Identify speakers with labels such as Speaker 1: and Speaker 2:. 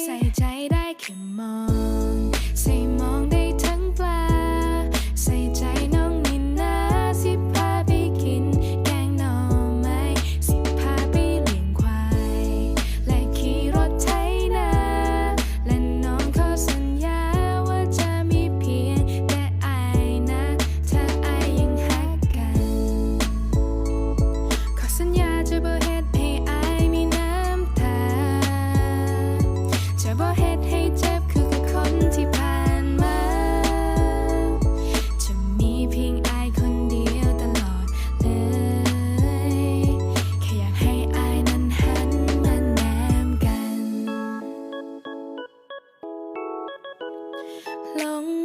Speaker 1: ใส่ใจได้แค่มอง lòng